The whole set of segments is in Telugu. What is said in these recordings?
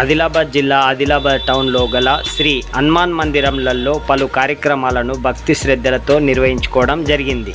ఆదిలాబాద్ జిల్లా ఆదిలాబాద్ టౌన్లో గల శ్రీ హనుమాన్ మందిరంలలో పలు కార్యక్రమాలను భక్తి శ్రద్ధలతో నిర్వహించుకోవడం జరిగింది.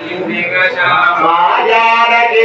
నిర్విఘ్న శ్యామ మా జానకి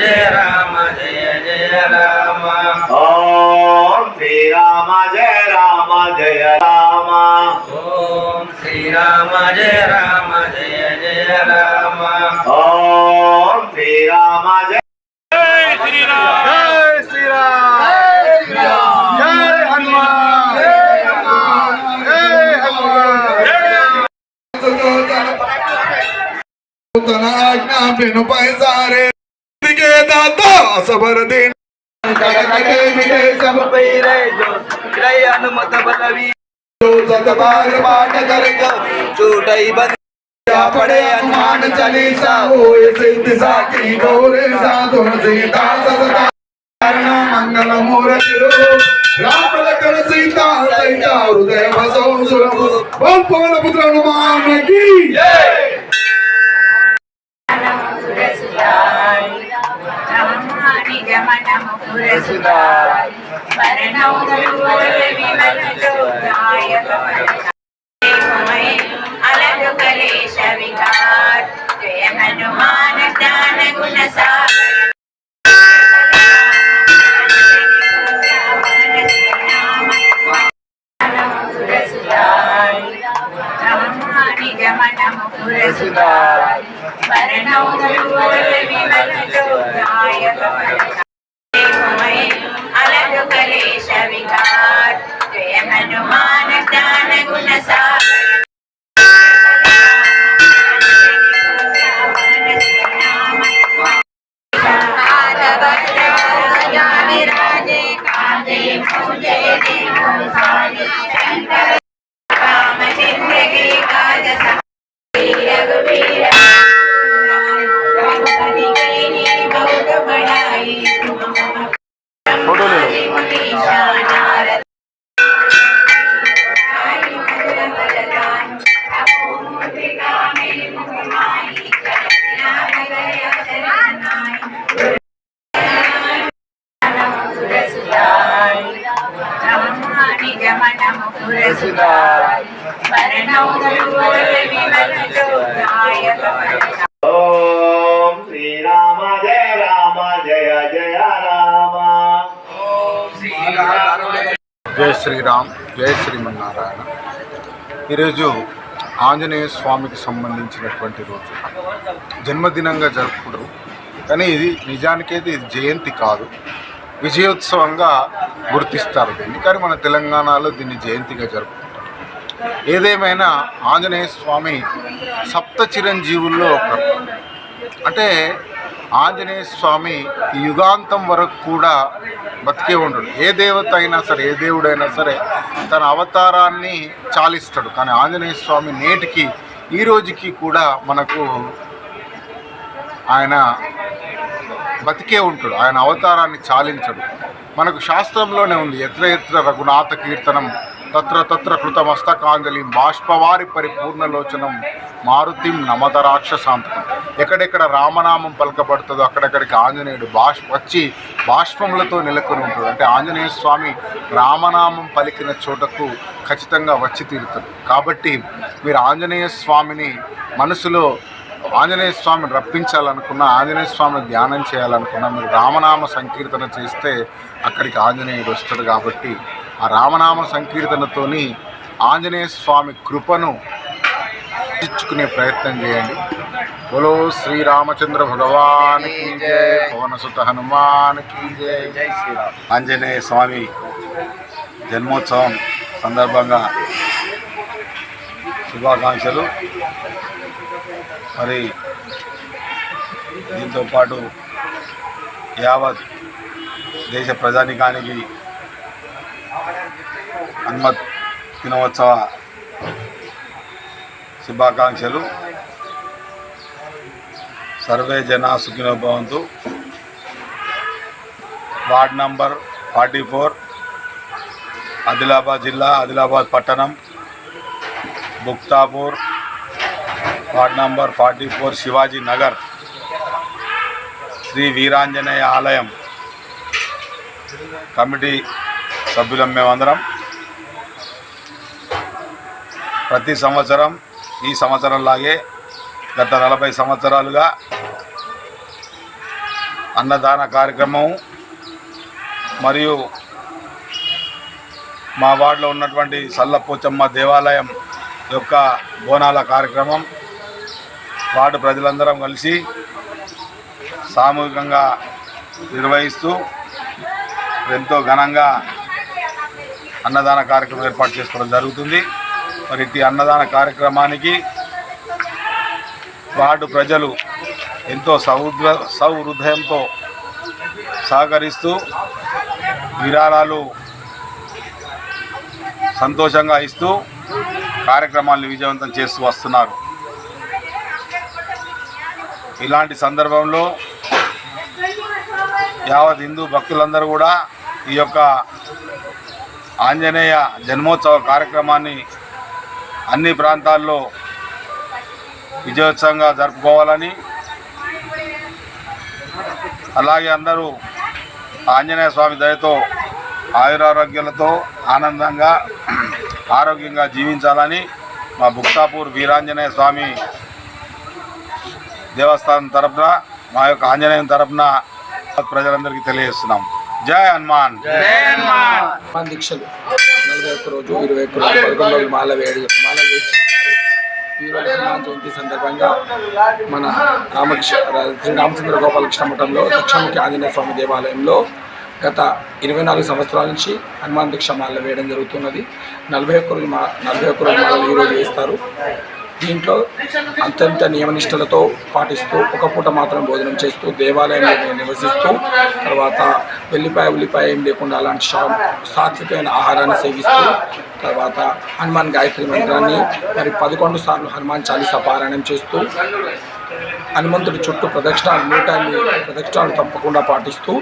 జయ రామ జయ జయ రామ ఓం శ్రీరామ జయ రామ జయ రామ ఓం శ్రీరామ జయ రామ జయ జయ రామ ఓం శ్రీరామ జయ తన ఆజ్ఞా వినుపై के दादा सबर दिन I'm not going కలేశ జై శ్రీరామ్ జై శ్రీమన్నారాయణ. ఈరోజు ఆంజనేయ స్వామికి సంబంధించినటువంటి రోజు. జన్మదినంగా జరుపుకుంటారు. కానీ ఇది నిజానికైతే ఇది జయంతి కాదు. విజయోత్సవంగా గుర్తిస్తారు దీన్ని. కానీ మన తెలంగాణలో దీన్ని జయంతిగా జరుపుకుంటారు. ఏదేమైనా ఆంజనేయ స్వామి సప్త చిరంజీవుల్లో ఒకరు. అంటే ఆంజనేయ స్వామి యుగాంతం వరకు కూడా బతికే ఉండడు ఏ దేవత అయినా సరే ఏ దేవుడైనా సరే తన అవతారాన్ని చాలిస్తాడు. కానీ ఆంజనేయ స్వామి నేటికి ఈ రోజుకి కూడా మనకు ఆయన బతికే ఉంటాడు. ఆయన అవతారాన్ని చాలించడు. మనకు శాస్త్రంలోనే ఉంది ఎత్ర ఎత్ర రఘునాథ కీర్తనం తత్ర తత్ర కృత మస్తకాంజలి బాష్పవారి పరిపూర్ణలోచనం మారుతిం నమత రాక్షసాంతకం ఎక్కడెక్కడ రామనామం పలకబడుతుందో అక్కడెక్కడికి ఆంజనేయుడు బాష్ వచ్చి బాష్పములతో నెలకొని ఉంటాడు అంటే ఆంజనేయ స్వామి రామనామం పలికిన చోటకు ఖచ్చితంగా వచ్చి తీరుతాడు కాబట్టి మీరు ఆంజనేయ స్వామిని మనసులో ఆంజనేయ స్వామిని రప్పించాలనుకున్నా ఆంజనేయ స్వామిని ధ్యానం చేయాలనుకున్నా మీరు రామనామ సంకీర్తన చేస్తే అక్కడికి ఆంజనేయుడు వస్తాడు కాబట్టి ఆ రామనామ సంకీర్తనతోని ఆంజనేయ స్వామి కృపను ఇచ్చుకునే ప్రయత్నం చేయండి. బోలో శ్రీరామచంద్ర భగవాన్ కీ జయ పవనసుత హనుమాన్ కీ జయ జై శ్రీరామ్ ఆంజనేయ స్వామి జన్మోత్సవం సందర్భంగా శుభాకాంక్షలు మరి దీంతో పాటు యావత్ దేశ ప్రజానికానికి హనుమత్ దినోత్సవ శుభాకాంక్షలు. సర్వే జనా సుఖినో భవంతు. Ward number forty four Adilabad జిల్లా ఆదిలాబాద్ పట్టణం Buktapur. Ward number forty four Shivaji Nagar Shri Veeranjaneya ఆలయం. కమిటీ సభ్యులం మేమందరం. ప్రతి సంవత్సరం ఈ సంవత్సరంలాగే గత నలభై సంవత్సరాలుగా అన్నదాన కార్యక్రమం మరియు మా వార్డులో ఉన్నటువంటి సల్లపోచమ్మ దేవాలయం యొక్క బోనాల కార్యక్రమం వార్డు ప్రజలందరం కలిసి సామూహికంగా నిర్వహిస్తూ ఎంతో ఘనంగా అన్నదాన కార్యక్రమం ఏర్పాటు చేసుకోవడం జరుగుతుంది. మరి ఇట్టి అన్నదాన కార్యక్రమానికి వార్డు ప్రజలు ఎంతో సౌద్ర సౌహృదయంతో సహకరిస్తూ విరాళాలు సంతోషంగా ఇస్తూ కార్యక్రమాలను విజయవంతం చేస్తూ వస్తున్నారు. ఇలాంటి సందర్భంలో యావత్ హిందూ భక్తులందరూ కూడా ఈ యొక్క ఆంజనేయ జన్మోత్సవ కార్యక్రమాన్ని అన్ని ప్రాంతాల్లో విజయోత్సవంగా జరుపుకోవాలని అలాగే అందరూ ఆంజనేయ స్వామి దయతో ఆయురారోగ్యాలతో ఆనందంగా ఆరోగ్యంగా జీవించాలని మా బుక్తాపూర్ వీరాంజనేయ స్వామి దేవస్థానం తరపున మా యొక్క ఆంజనేయం తరపున ప్రజలందరికీ తెలియజేస్తున్నాం. జై హనుమాన్! హనుమాన్ దీక్షలు. నలభై ఒక్క రోజు ఇరవై ఒక్క రోజు పదకొండు రోజులు మాల వేడి మాల వేసి ఈరోజు హనుమాన్ జయంతి సందర్భంగా మన రామకృష్ణ శ్రీ రామచంద్ర గోపాలకృష్ణ మఠంలో దక్షిణముఖి ఆంజనేయ స్వామి దేవాలయంలో గత ఇరవై నాలుగు సంవత్సరాల నుంచి హనుమాన్ దీక్ష మాలలు వేయడం జరుగుతున్నది. నలభై ఒక్క రోజు మా నలభై ఒక్క రోజు మాలలు ఈరోజు వేస్తారు. దీంట్లో అత్యంత నియమనిష్టలతో పాటిస్తూ ఒక పూట మాత్రం భోజనం చేస్తూ దేవాలయంలో నివసిస్తూ తర్వాత వెల్లిపాయ ఉల్లిపాయ ఏం లేకుండా అలాంటి శా సాత్వికమైన ఆహారాన్ని సేవిస్తూ తర్వాత హనుమాన్ గాయత్రి మంత్రాన్ని మరి పదకొండు సార్లు హనుమాన్ చాలీసా పారాయణం చేస్తూ హనుమంతుడి చుట్టూ ప్రదక్షిణాలు నూట ప్రదక్షిణాలు తప్పకుండా పాటిస్తూ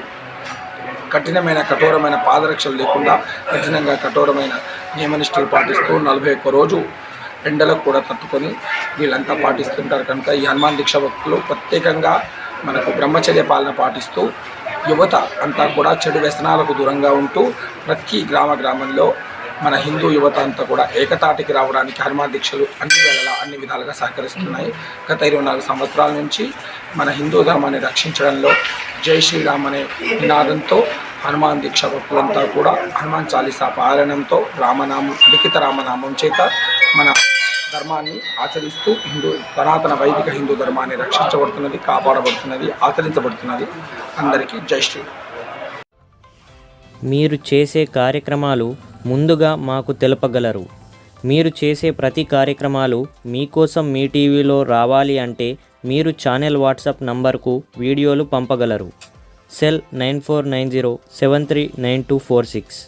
కఠినమైన కఠోరమైన పాదరక్షలు లేకుండా కఠినంగా కఠోరమైన నియమనిష్టలు పాటిస్తూ నలభై ఒక్క రోజు ఎండలకు కూడా తట్టుకొని వీళ్ళంతా పాటిస్తుంటారు కనుక ఈ హనుమాన్ దీక్ష భక్తులు ప్రత్యేకంగా మనకు బ్రహ్మచర్య పాలన పాటిస్తూ యువత అంతా కూడా చెడు వ్యసనాలకు దూరంగా ఉంటూ ప్రతి గ్రామ గ్రామంలో మన హిందూ యువత అంతా కూడా ఏకతాటికి రావడానికి హనుమాన్ దీక్షలు అన్ని వేళలా అన్ని విధాలుగా సహకరిస్తున్నాయి. గత ఇరవై నాలుగు సంవత్సరాల నుంచి మన హిందూ ధర్మాన్ని రక్షించడంలో జై శ్రీరామ్ అనే నినాదంతో హనుమాన్ దీక్ష భక్తులంతా కూడా హనుమాన్ చాలీసా పారాయణంతో రామనామం లిఖిత రామనామం చేత మన ధర్మాన్ని ఆచరిస్తూ హిందూ సనాతన వైదిక హిందూ ధర్మాన్ని రక్షించబడుతున్నది కాపాడబడుతున్నది ఆచరించబడుతున్నది. అందరికీ జై శ్రీ మీరు చేసే కార్యక్రమాలు ముందుగా మాకు తెలుపగలరు. మీరు చేసే ప్రతి కార్యక్రమాలు మీకోసం మీ టీవీలో రావాలి అంటే మీరు ఛానల్ వాట్సాప్ నంబర్కు వీడియోలు పంపగలరు. Cell nine four nine zero seven three nine two four six.